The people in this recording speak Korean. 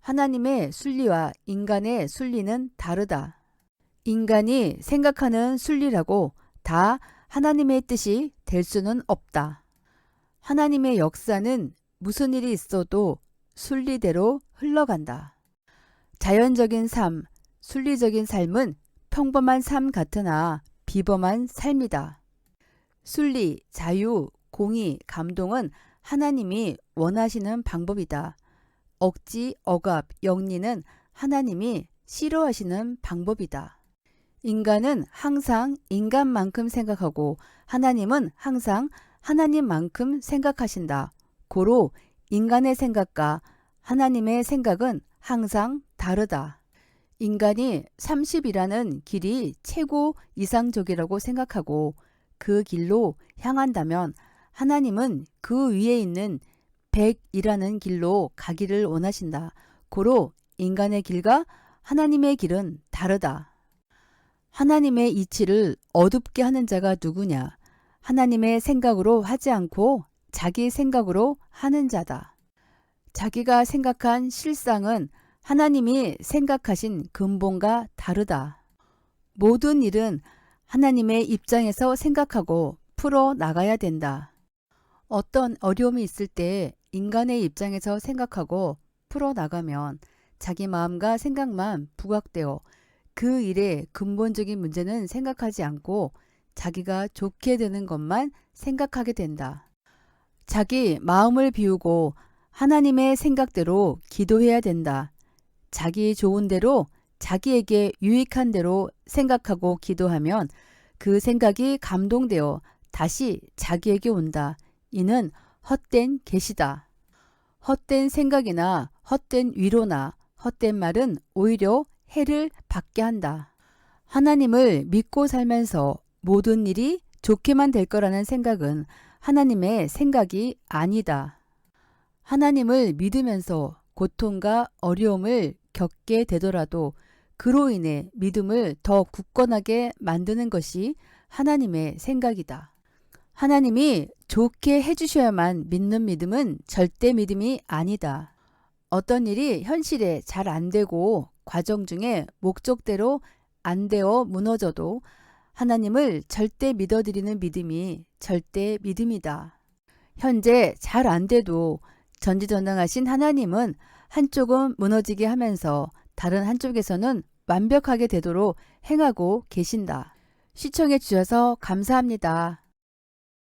하나님의 순리와 인간의 순리는 다르다. 인간이 생각하는 순리라고 다 하나님의 뜻이 될 수는 없다. 하나님의 역사는 무슨 일이 있어도 순리대로 흘러간다. 자연적인 삶, 순리적인 삶은 평범한 삶 같으나 비범한 삶이다. 순리, 자유, 공의, 감동은 하나님이 원하시는 방법이다. 억지, 억압, 영리는 하나님이 싫어하시는 방법이다. 인간은 항상 인간만큼 생각하고 하나님은 항상 하나님만큼 생각하신다. 고로 인간의 생각과 하나님의 생각은 항상 다르다. 인간이 30이라는 길이 최고 이상적이라고 생각하고 그 길로 향한다면 하나님은 그 위에 있는 100이라는 길로 가기를 원하신다. 고로 인간의 길과 하나님의 길은 다르다. 하나님의 이치를 어둡게 하는 자가 누구냐? 하나님의 생각으로 하지 않고 자기 생각으로 하는 자다. 자기가 생각한 실상은 하나님이 생각하신 근본과 다르다. 모든 일은 하나님의 입장에서 생각하고 풀어 나가야 된다. 어떤 어려움이 있을 때 인간의 입장에서 생각하고 풀어 나가면 자기 마음과 생각만 부각되어 그 일의 근본적인 문제는 생각하지 않고 자기가 좋게 되는 것만 생각하게 된다. 자기 마음을 비우고 하나님의 생각대로 기도해야 된다. 자기 좋은 대로 자기에게 유익한 대로 생각하고 기도하면 그 생각이 감동되어 다시 자기에게 온다. 이는 헛된 계시다. 헛된 생각이나 헛된 위로나 헛된 말은 오히려 해를 받게 한다. 하나님을 믿고 살면서 모든 일이 좋게만 될 거라는 생각은 하나님의 생각이 아니다. 하나님을 믿으면서 고통과 어려움을 겪게 되더라도 그로 인해 믿음을 더 굳건하게 만드는 것이 하나님의 생각이다. 하나님이 좋게 해주셔야만 믿는 믿음은 절대 믿음이 아니다. 어떤 일이 현실에 잘 안 되고 과정 중에 목적대로 안 되어 무너져도 하나님을 절대 믿어드리는 믿음이 절대 믿음이다. 현재 잘 안 돼도 전지전능하신 하나님은 한쪽은 무너지게 하면서 다른 한쪽에서는 완벽하게 되도록 행하고 계신다. 시청해 주셔서 감사합니다.